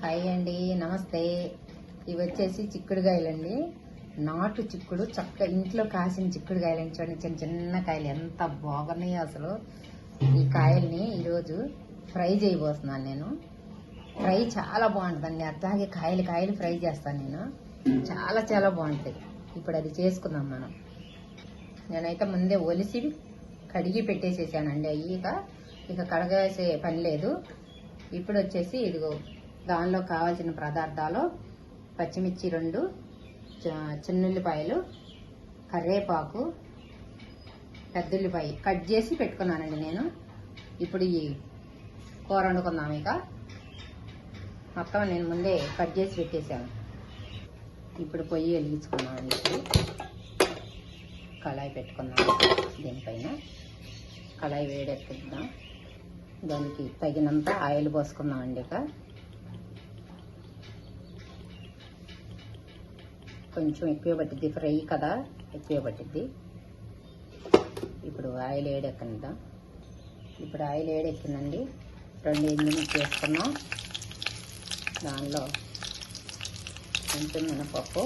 Hi అండి నమస్తే. ఇవి వచ్చేసి చిక్కుడుకాయలండి. నాటు చిక్కుడు చక్క ఇంట్లో కాసిన చిక్కుడుకాయలండి చూడండి చిన్న చిన్న కాయలు. ఎంత బాగున్నాయి అసలు. ఈ కాయల్ని ఈరోజు ఫ్రై చేయబోతున్నాను నేను. ఫ్రై చాలా బాగుంటుందండి. అట్లాగే కాయలు కాయలు ఫ్రై చేస్తాను నేను. చాలా చాలా బాగుంటాయి. ఇప్పుడు అది చేసుకుందాం మనం. నేనైతే ముందే ఒలిసి కడిగి పెట్టేసేసానండి. అయ్యి ఇక ఇక కడగేసే పని లేదు. ఇప్పుడు వచ్చేసి ఇదిగో దానిలో కావాల్సిన పదార్థాలు పచ్చిమిర్చి రెండు చ- చిన్నుల్లిపాయలు కరివేపాకు పెద్దుల్లిపాయ కట్ చేసి పెట్టుకున్నానండి నేను. ఇప్పుడు ఈ కూర వండుకుందాం ఇక. మొత్తం నేను ముందే కట్ చేసి పెట్టేశాను. ఇప్పుడు పొయ్యి వెలిగించుకున్నామండి ఇప్పుడు కళాయి పెట్టుకున్నాను దీనిపైన. కళాయి వేడెక్కుద్దాం. దానికి తగినంత ఆయిల్ పోసుకుందామండి ఇక. కొంచెం ఎక్కువ పట్టిద్ది ఫ్రై కదా ఎక్కువ పట్టిద్ది ఇప్పుడు ఆయిల్ వేడెక్కనిద్దాం ఇప్పుడు ఆయిల్ వేడెక్కిందండి రెండు ఎండుమిర్చి చేసుకున్నాం దానిలో కొంచెం మినపప్పు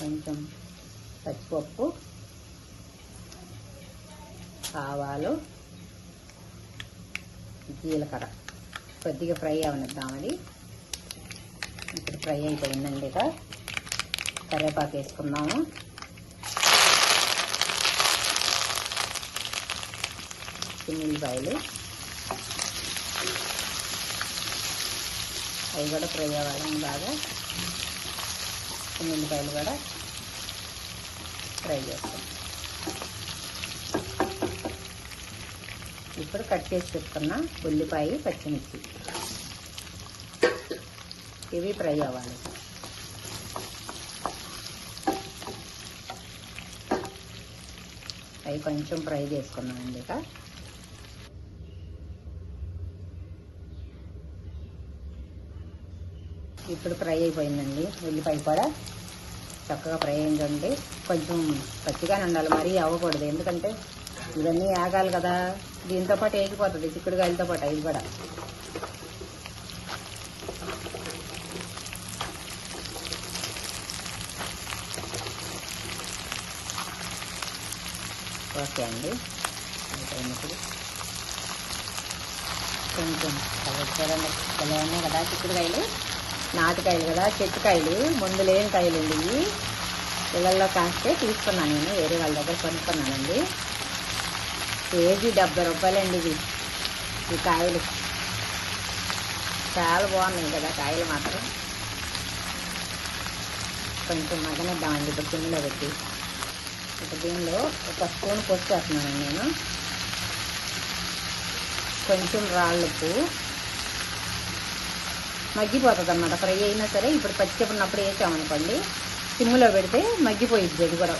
కొంచెం పచ్చిపప్పు ఆవాలు జీలకర్ర. కొద్దిగా ఫ్రై అవనిద్దాం అది. ఇప్పుడు ఫ్రై అయిపోయిందండి ఇక. కరివేపాకు వేసుకుందాము. చిన్నుల్లిపాయలు అవి కూడా ఫ్రై అవ్వాలని బాగా చిన్నుల్లిపాయలు కూడా ఫ్రై చేస్తాం. ఇప్పుడు కట్ చేసి పెట్టుకున్న ఉల్లిపాయ పచ్చిమిర్చి. ఇవి ఫ్రై అవ్వాలి. అవి కొంచెం ఫ్రై చేసుకున్నామండి ఇక. ఇప్పుడు ఫ్రై అయిపోయిందండి ఉల్లిపాయ కూడా చక్కగా ఫ్రై అయిందండి. కొంచెం పచ్చిగానే ఉండాలి మరీ అవ్వకూడదు. ఎందుకంటే ఇవన్నీ ఆగాలి కదా. దీంతో పాటు వేగిపోతుంది చిక్కుడుకాయలతో పాటు అవి కూడా. ఓకే అండి. అయినప్పుడు కొంచెం కలర్ చూడండి. భలే ఉన్నాయి కదా? చిక్కుడుకాయలు నాటుకాయలు కదా? చెట్టుకాయలు ముందు లేని కాయలు అండి ఇవి. పిల్లల్లో కాస్తే తీసుకున్నాను నేను వేరే వాళ్ళ దగ్గర కొనుక్కున్నానండి. కేజీ డెబ్బై రూపాయలండి ఇవి ఈ కాయలు. చాలా బాగున్నాయి కదా కాయలు మాత్రం. కొంచెం మగనిద్దామండి ఇప్పుడు కిందలో పెట్టి. ఇప్పుడు దీనిలో ఒక స్పూన్ పోసేస్తున్నాను నేను. కొంచెం రాళ్ళుప్పు మగ్గిపోతుంది అన్నమాట ఫ్రై అయినా సరే ఇప్పుడు పచ్చిప్పుడున్నప్పుడు వేసామనుకోండి సిమ్లో పెడితే మగ్గిపోయిద్ది అది కూడా.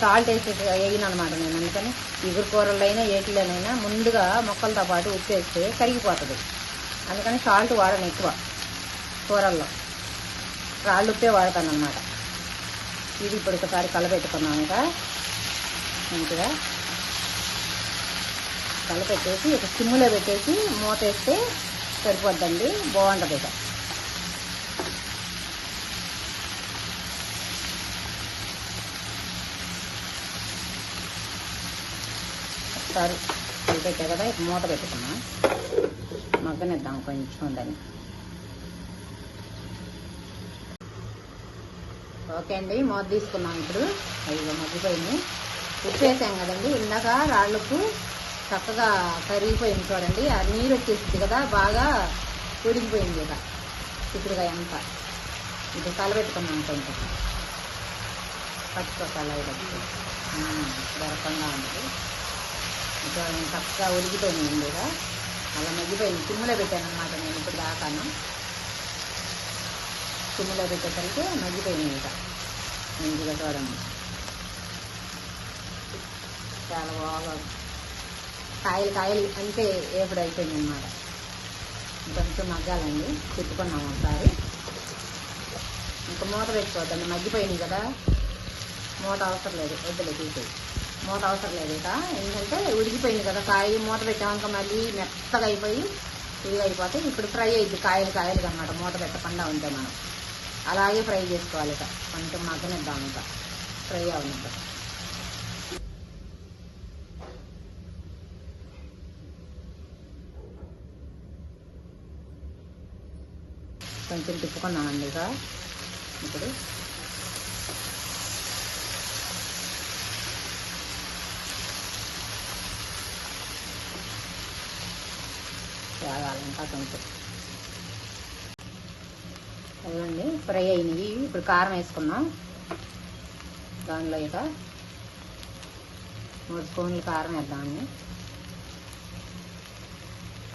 సాల్ట్ వేసి వేయను అనమాట నేను అందుకని. ఇగురు కూరలైనా ఏటిలోనైనా ముందుగా మొక్కలతో పాటు ఉప్పు వేస్తే కరిగిపోతుంది. అందుకని సాల్ట్ వాడను ఎక్కువ కూరల్లో. రాళ్ళు ఉప్పే వాడతాను అన్నమాట ఇది ఇప్పుడు ఒకసారి కలపెట్టుకున్నాం ఇక మంచిగా కలపెట్టేసి ఒక సిమ్లో పెట్టేసి మూత వేస్తే సరిపోద్దండి. బాగుంటుంది ఇక. ఒకసారి కలిపెట్టా కదా మూత పెట్టుకున్నాం. మగ్గనిద్దాం కొంచెం దాన్ని ఓకే అండి మూత తీసుకున్నాం ఇప్పుడు. అయ్యో మగ్గిపోయింది ఉప్పు వేసాం కదండి ఇందాక రాళ్ళుప్పు చక్కగా కరిగిపోయింది చూడండి. ఆ నీరు వచ్చేసింది కదా బాగా ఉడికిపోయింది ఇక చిక్కుడుకాయ అంతా ఇది కలబెట్టుకున్నాం కొంచెం పచ్చిపోతాలు అవి ఉంది. ఇంకా చక్కగా ఉడికిపోయింది ఇక అలా మగ్గిపోయింది. సిమ్లో పెట్టాను అనమాట నేను ఇప్పుడు దాకాను. సిమ్లో పెట్టేసరికి మగ్గిపోయింది ఇంకా. మంచిగా చూడండి చాలా బాగా కాయలు కాయలు అంటే ఏపుడు అయిపోయింది అనమాట ఇంకొంచెం మగ్గాలండి. తిప్పుకున్నాం ఒకసారి. ఇంకా మూత పెట్టుకోవద్దండి. మగ్గిపోయింది కదా. మూత అవసరం లేదు. వద్దులే తీసేది మూత అవసరం లేదు ఇక. ఎందుకంటే ఉడికిపోయింది కదా కాయ మూత పెట్టాక మళ్ళీ మెత్తగా అయిపోయి ఇదిగా అయిపోతే ఇప్పుడు ఫ్రై అయ్యింది కాయలు కాయలు అన్నమాట. మూత పెట్టకుండా ఉంటే మనం. అలాగే ఫ్రై చేసుకోవాలి ఇక కొంచెం మగ్గనిద్దాం ఇక. ఫ్రై అవునిద్దాం కొంచెం తిప్పుకున్నామండి ఇక. ఇప్పుడు అంతా కొంచెం అదండి ఫ్రై అయినవి. ఇప్పుడు కారం వేసుకున్నాం దానిలో ఇక మూడు స్పూన్లు కారం వేద్దామండి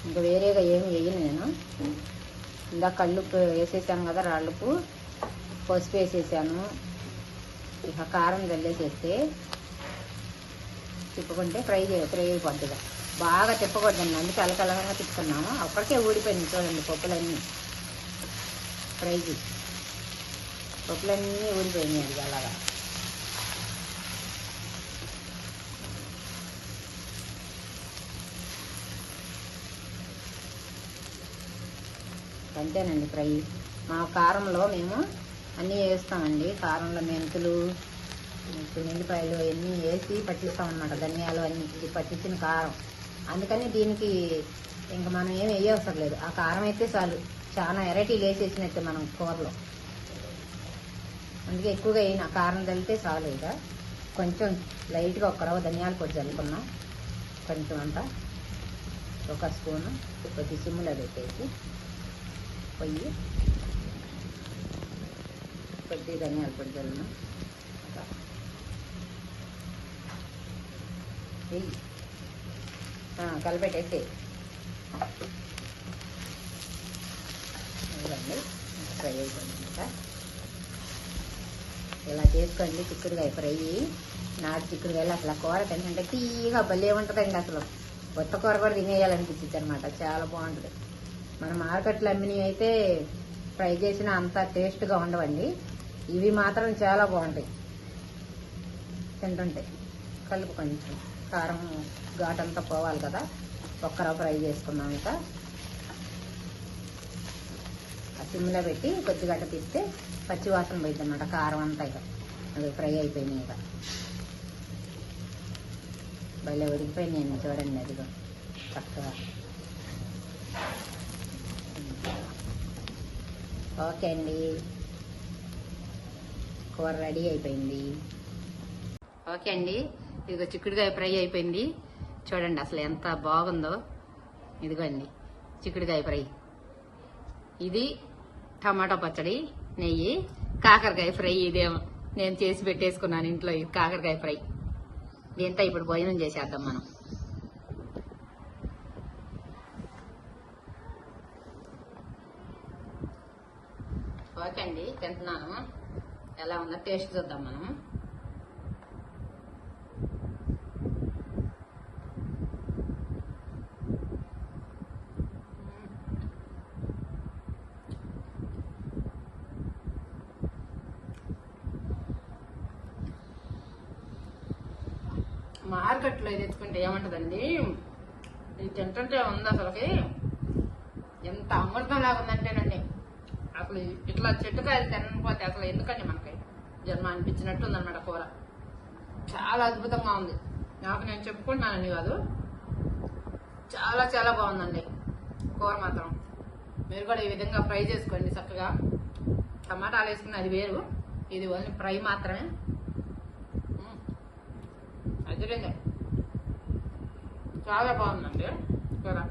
ఇంకా వేరేగా ఏమి వేయను నేను. ఇందాక కళ్ళుప్పు వేసేసాను కదా రాళ్ళుప్పు. పసుపు వేసేసాను. ఇక కారం చల్లేసేస్తే తిప్పుకుంటే ఫ్రై చే- ఫ్రై అయిపోద్దిగా. బాగా తిప్పకూడదండి. అందుకే అలకలగా తిప్పుకున్నాము అప్పటికే ఊడిపోయింది చూడండి పప్పులన్నీ. ఫ్రైకి పప్పులన్నీ ఊడిపోయినాయి అలాగా. అంతేనండి ఫ్రై. మా కారంలో మేము అన్నీ వేస్తామండి. కారంలో మెంతులు ఇప్పుడు అవన్నీ అన్నీ వేసి పట్టిస్తాం అనమాట ధనియాలు అన్ని. ఇది పట్టించిన కారం. అందుకని దీనికి ఇంకా మనం ఏం వేయవసరం లేదు. ఆ కారం అయితే చాలు. చాలా వెరైటీలు వేసేసినట్టు మనం కూరలో. అందుకే ఎక్కువగా అయిన కారం చల్లితే చాలు ఇక. కొంచెం లైట్గా ఒక రవ్వ ధనియాల పొడి చల్లుకున్నాం. కొంచెం అంత ఒక స్పూను కొద్ది సిమ్లో పెట్టేసి పొయ్యి కొద్ది ధనియాల పొడి చల్లున్నాం వెయ్యి చేసుకోండి ఫ్రై అయిపోయింది ఇలా చేసుకోండి చిక్కుడుకాయ ఫ్రై. నాటు చిక్కుడుకాయలు అసలు ఆ కూర తినంటే తీగా భలే ఉంటుందండి అసలు. కొత్త కూర కూడా తినేయాలనిపించింది అనమాట చాలా బాగుంటుంది. మన మార్కెట్లో అమ్మినవి అయితే ఫ్రై చేసిన అంత టేస్ట్గా ఉండవండి. ఇవి మాత్రం చాలా బాగుంటాయి. తింటుంటే కలుపు కొంచెం కారం ఘాటంతా పోవాలి కదా. ఒక్కరా ఫ్రై చేసుకున్నాం ఇంకా. సిమ్లో పెట్టి కొద్దిగా గట్ట తీస్తే పచ్చి వాసన పోయింది అనమాట కారం అంతా ఇక. అది ఫ్రై అయిపోయినాయి ఇక. భలే ఉడికిపోయినాయి చూడండి అదిగో చక్కగా. ఓకే అండి. కూర రెడీ అయిపోయింది. ఓకే అండి. ఇదిగో చిక్కుడుకాయ ఫ్రై అయిపోయింది. చూడండి అసలు ఎంత బాగుందో. ఇదిగోండి చిక్కుడుకాయ ఫ్రై. ఇది టమాటా పచ్చడి నెయ్యి కాకరకాయ ఫ్రై ఇదేమో నేను చేసి పెట్టేసుకున్నాను ఇంట్లో ఇది కాకరకాయ ఫ్రై. దీంతో ఇప్పుడు భోజనం చేసేద్దాం మనం. ఓకే అండి తింటున్నాను. ఎలా ఉందో టేస్ట్ చూద్దాం మనం. మార్కెట్లో ఇది తెచ్చుకుంటే ఏమంటదండి? ఇది తింటుంటే ఉంది అసలుకి. ఎంత అమృతం లాగా ఉందంటేనండి. అసలు ఇట్లా చెట్టుకాయలు తినకపోతే అసలు ఎందుకండి మనకి జన్మ అనిపించినట్టు ఉందన్నమాట కూర. చాలా అద్భుతంగా ఉంది. నాకు నేను చెప్పుకుంటున్నానండి కాదు. చాలా చాలా బాగుందండి. కూర మాత్రం. మీరు కూడా ఈ విధంగా ఫ్రై చేసుకోండి చక్కగా. టమాటాలు వేసుకుని అది వేరు. ఇది ఓన్లీ ఫ్రై మాత్రమే. మ్మ్. చాలా బాగుందండి. కదా